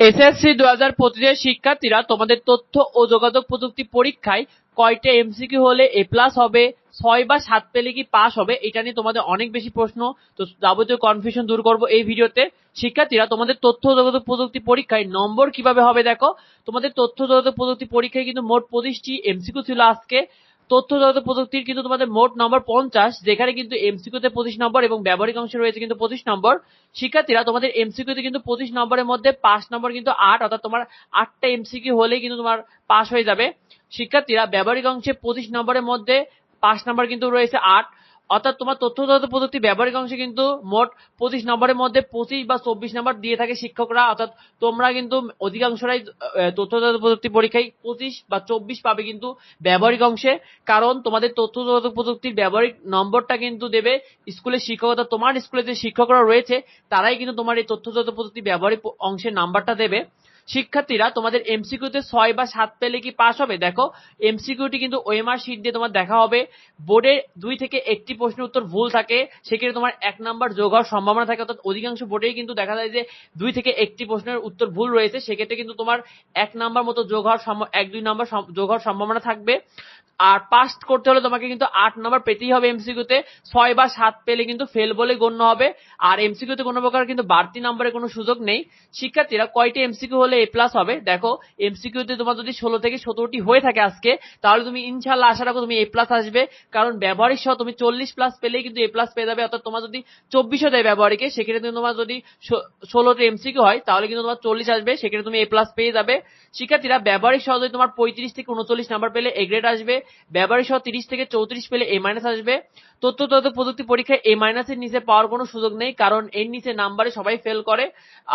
SSC দু হাজার পঁচিশের শিক্ষার্থীরা তোমাদের তথ্য ও যোগাযোগ প্রযুক্তি পরীক্ষায় কয়টা এমসিকিউ হলে এ প্লাস হবে, ছয় বা সাত পেলে কি পাস হবে, এটা নিয়ে তোমাদের অনেক বেশি প্রশ্ন। তো যাবতীয় কনফিউশন দূর করব এই ভিডিওতে। শিক্ষার্থীরা, তোমাদের তথ্য যোগাযোগ প্রযুক্তি পরীক্ষায় নম্বর কীভাবে হবে দেখো। তোমাদের তথ্য যোগাযোগ প্রযুক্তি পরীক্ষায় কিন্তু মোট পঁচিশটি এমসিকিউ ছিল আজকে। তথ্য প্রযুক্তির কিন্তু তোমাদের মোট নম্বর পঞ্চাশ, যেখানে কিন্তু এমসিকিউতে পঁচিশ নম্বর এবং ব্যবহারিক অংশে রয়েছে কিন্তু পঁচিশ নম্বর শিক্ষার্থীরা, তোমাদের এমসিকিউতে কিন্তু পঁচিশ নম্বরের মধ্যে পাঁচ নম্বর কিন্তু আট, অর্থাৎ তোমার আটটা এমসিকিউ হলেই কিন্তু তোমার পাস হয়ে যাবে। শিক্ষার্থীরা, ব্যবহারিক অংশে পঁচিশ নম্বরের মধ্যে পাঁচ নম্বর কিন্তু রয়েছে আট। অর্থাৎ তোমার তথ্য যোগাযোগ প্রযুক্তি ব্যবহারিক অংশে কিন্তু মোট পঁচিশ নম্বরের মধ্যে পঁচিশ বা চব্বিশ নম্বর দিয়ে থাকে শিক্ষকরা। অর্থাৎ তোমরা কিন্তু অধিকাংশরাই আহ, তথ্য যোগাযোগ প্রযুক্তি পরীক্ষায় পঁচিশ বা চব্বিশ পাবে কিন্তু ব্যবহারিক অংশে। কারণ তোমাদের তথ্য যোগাযোগ প্রযুক্তির ব্যবহারিক নম্বরটা কিন্তু দেবে স্কুলের শিক্ষক অর্থাৎ তোমার স্কুলে যে শিক্ষকরা রয়েছে তারাই কিন্তু তোমার এই তথ্য যোগাযোগ প্রযুক্তি ব্যবহারিক অংশের নাম্বারটা দেবে। শিক্ষার্থীরা তোমাদের এমসিকিউতে ছয় বা সাত পেলে কি পাস হবে? দেখো এমসিকিউটি কিন্তু ওএমআর শিট দিয়ে তোমার দেখা হবে। বোর্ডে দুই থেকে একটি প্রশ্নের উত্তর ভুল থাকে। সেক্ষেত্রে তোমার এক নাম্বার যোগ হওয়ার সম্ভাবনা থাকে। অর্থাৎ অধিকাংশ বোর্ডেই কিন্তু দেখা যায় যে দুই থেকে একটি প্রশ্নের উত্তর ভুল রয়েছে। সেক্ষেত্রে কিন্তু তোমার এক নাম্বার মতো যোগ হওয়ার এক, দুই নাম্বার যোগ হওয়ার সম্ভাবনা থাকবে। আর পাস করতে হলে তোমাকে কিন্তু আট নম্বর পেতেই হবে এমসিকিউতে ছয় বা সাত পেলে কিন্তু ফেল বলে গণ্য হবে। আর এমসিকিউতে কোনো প্রকার কিন্তু বাড়তি নাম্বারের কোনো সুযোগ নেই। শিক্ষার্থীরা কয়টি এমসিকিউ হলে এ প্লাস হবে? দেখো এমসিকিউতে তোমার যদি ষোলো থেকে সতেরোটি হয়ে থাকে আজকে, তাহলে তুমি ইনশাল্লাহ আশা রাখো তুমি এ প্লাস আসবে। কারণ ব্যবহারিক সহ তুমি চল্লিশ প্লাস পেলেই কিন্তু এ প্লাস পেয়ে যাবে। অর্থাৎ তোমার যদি চব্বিশও দেয় ব্যবহারিকে, সেক্ষেত্রে তোমার যদি ষোলোতে এমসিকিউ হয়, তাহলে কিন্তু তোমার চল্লিশ আসবে। সেক্ষেত্রে তুমি এ প্লাস পেয়ে যাবে। শিক্ষার্থীরা ব্যবহারিক সহ যদি তোমার পঁয়ত্রিশ থেকে উনচল্লিশ নাম্বার পেলে এ গ্রেড আসবে। ব্যবহারিক সহ তিরিশ থেকে চৌত্রিশ পেলে এ মাইনাস আসবে। তথ্য তথ্য প্রযুক্তি পরীক্ষায় এ মাইনাসের নিচে পাওয়ার কোনো সুযোগ নেই, কারণ এর নিচে নাম্বারে সবাই ফেল করে,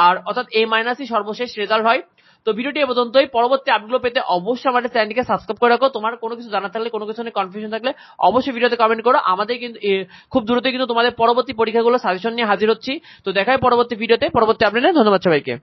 আর অর্থাৎ এ মাইনাসই সর্বশেষ রেজাল্ট হয়। তো ভিডিওটি এ পর্যন্তই। পরবর্তী আপডেটগুলো পেতে অবশ্যই আমাদের চ্যানেলটিকে সাবস্ক্রাইব করে রাখো। তোমার কোনো কিছু জানা থাকলে, কোনো কিছু নিয়ে কনফিউশন থাকলে অবশ্যই ভিডিওতে কমেন্ট করো। আমাদের কিন্তু খুব দ্রুত কিন্তু তোমাদের পরবর্তী পরীক্ষাগুলো সাজেশন নিয়ে হাজির হচ্ছি। তো দেখায় পরবর্তী ভিডিওতে পরবর্তী আপডেটে ধন্যবাদ সবাইকে।